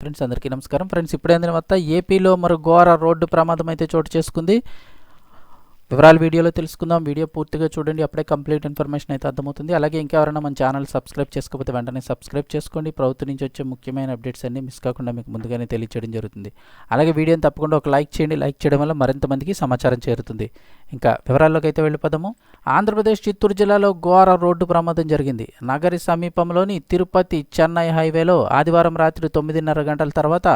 Friends అందరికీ నమస్కారం. Friends ఇప్పుడే అందిన వద్ద ఏపీలో మరో ఘోర రోడ్డు ప్రమాదం అయితే చోటు చేసుకుంది. వివరాలు వీడియోలో తెలుసుకుందాం. వీడియో పూర్తిగా చూడండి. అప్పుడే కంప్లీట్ ఇన్ఫర్మేషన్ అయితే అర్థమవుతుంది. అలాగే ఇంకెవరైనా మన ఛానల్ సబ్స్క్రైబ్ చేసుకోకపోతే వెంటనే సబ్స్క్రైబ్ చేసుకోండి. ప్రభుత్వం నుంచి వచ్చే ముఖ్యమైన అప్డేట్స్ అన్ని మిస్ కాకుండా మీకు ముందుగానే తెలియచేయడం జరుగుతుంది. అలాగే వీడియోని తప్పకుండా ఒక లైక్ చేయండి. లైక్ చేయడం వల్ల మరింత మందికి సమాచారం చేరుతుంది. ఇంకా వివరాల్లోకి అయితే వెళ్ళిపోదాము. ఆంధ్రప్రదేశ్ చిత్తూరు జిల్లాలో ఘోర రోడ్డు ప్రమాదం జరిగింది. నగరి సమీపంలోని తిరుపతి చెన్నై హైవేలో ఆదివారం రాత్రి తొమ్మిదిన్నర గంటల తర్వాత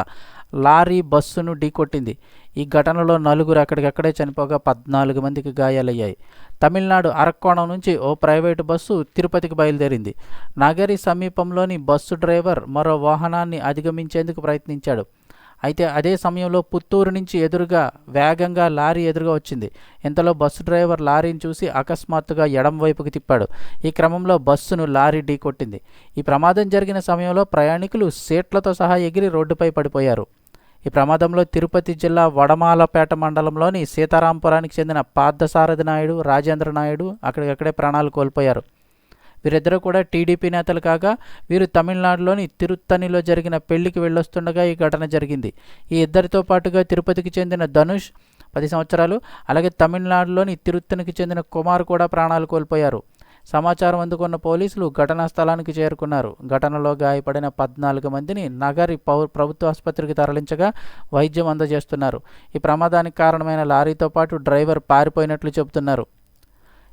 లారీ బస్సును ఢీకొట్టింది. ఈ ఘటనలో నలుగురు అక్కడికక్కడే చనిపోగా పద్నాలుగు మందికి గాయాలయ్యాయి. తమిళనాడు అరక్కోణం నుంచి ఓ ప్రైవేటు బస్సు తిరుపతికి బయలుదేరింది. నగరి సమీపంలోని బస్సు డ్రైవర్ మరో వాహనాన్ని అధిగమించేందుకు ప్రయత్నించాడు. అయితే అదే సమయంలో పుత్తూరు నుంచి ఎదురుగా వేగంగా లారీ ఎదురుగా వచ్చింది. ఇంతలో బస్సు డ్రైవర్ లారీని చూసి అకస్మాత్తుగా ఎడం వైపుకి తిప్పాడు. ఈ క్రమంలో బస్సును లారీ ఢీకొట్టింది ఈ ప్రమాదం జరిగిన సమయంలో ప్రయాణికులు సీట్లతో సహా ఎగిరి రోడ్డుపై పడిపోయారు. ఈ ప్రమాదంలో తిరుపతి జిల్లా వడమాలపేట మండలంలోని సీతారాంపురానికి చెందిన పార్థసారథి నాయుడు రాజేంద్ర నాయుడు అక్కడికక్కడే ప్రాణాలు కోల్పోయారు. వీరిద్దరూ కూడా టీడీపీ నేతలు కాగా వీరు తమిళనాడులోని తిరుత్తనిలో జరిగిన పెళ్ళికి వెళ్ళొస్తుండగా ఈ ఘటన జరిగింది. ఈ ఇద్దరితో పాటుగా తిరుపతికి చెందిన ధనుష్ పది సంవత్సరాలు అలాగే తమిళనాడులోని తిరుత్తనికి చెందిన కుమార్ కూడా ప్రాణాలు కోల్పోయారు. సమాచారం అందుకున్న పోలీసులు ఘటనా స్థలానికి చేరుకున్నారు. ఘటనలో గాయపడిన పద్నాలుగు మందిని నగరి పౌ ప్రభుత్వ ఆసుపత్రికి తరలించగా వైద్యం అందజేస్తున్నారు. ఈ ప్రమాదానికి కారణమైన లారీతో పాటు డ్రైవర్ పారిపోయినట్లు చెబుతున్నారు.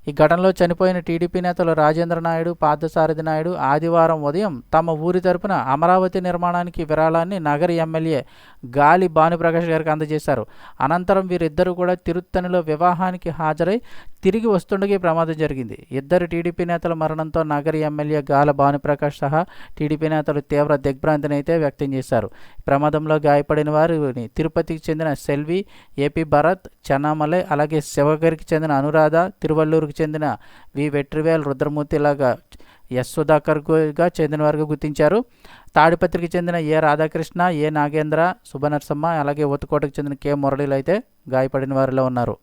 ఈ ఘటనలో చనిపోయిన టీడీపీ నేతలు రాజేంద్ర నాయుడు పార్థసారథి నాయుడు ఆదివారం ఉదయం తమ ఊరి తరపున అమరావతి నిర్మాణానికి విరాళాన్ని నగరి ఎమ్మెల్యే గాలి భానుప్రకాష్ గారికి అందజేశారు. అనంతరం వీరిద్దరూ కూడా తిరుత్తనిలో వివాహానికి హాజరై తిరిగి వస్తుండగా ప్రమాదం జరిగింది. ఇద్దరు టీడీపీ నేతల మరణంతో నగరి ఎమ్మెల్యే గాల భానుప్రకాష్ సహా టీడీపీ నేతలు తీవ్ర దిగ్భ్రాంతిని అయితే వ్యక్తం చేశారు. ప్రమాదంలో గాయపడిన వారిని తిరుపతికి చెందిన సెల్వి ఏపీ భరత్ చెన్నామలై అలాగే శివగిరికి చెందిన అనురాధ తిరువల్లూరుకు చెందిన వి. వెట్రివేల్ రుద్రమూర్తి లాగా ఎస్ సుధాకర్గా చెందిన వారుగా గుర్తించారు. తాడిపత్రికి చెందిన ఏ రాధాకృష్ణ ఏ నాగేంద్ర సుభనర్సమ్మ అలాగే ఒత్తుకోటకు చెందిన కె మురళీలు అయితే గాయపడిన వారిలో ఉన్నారు.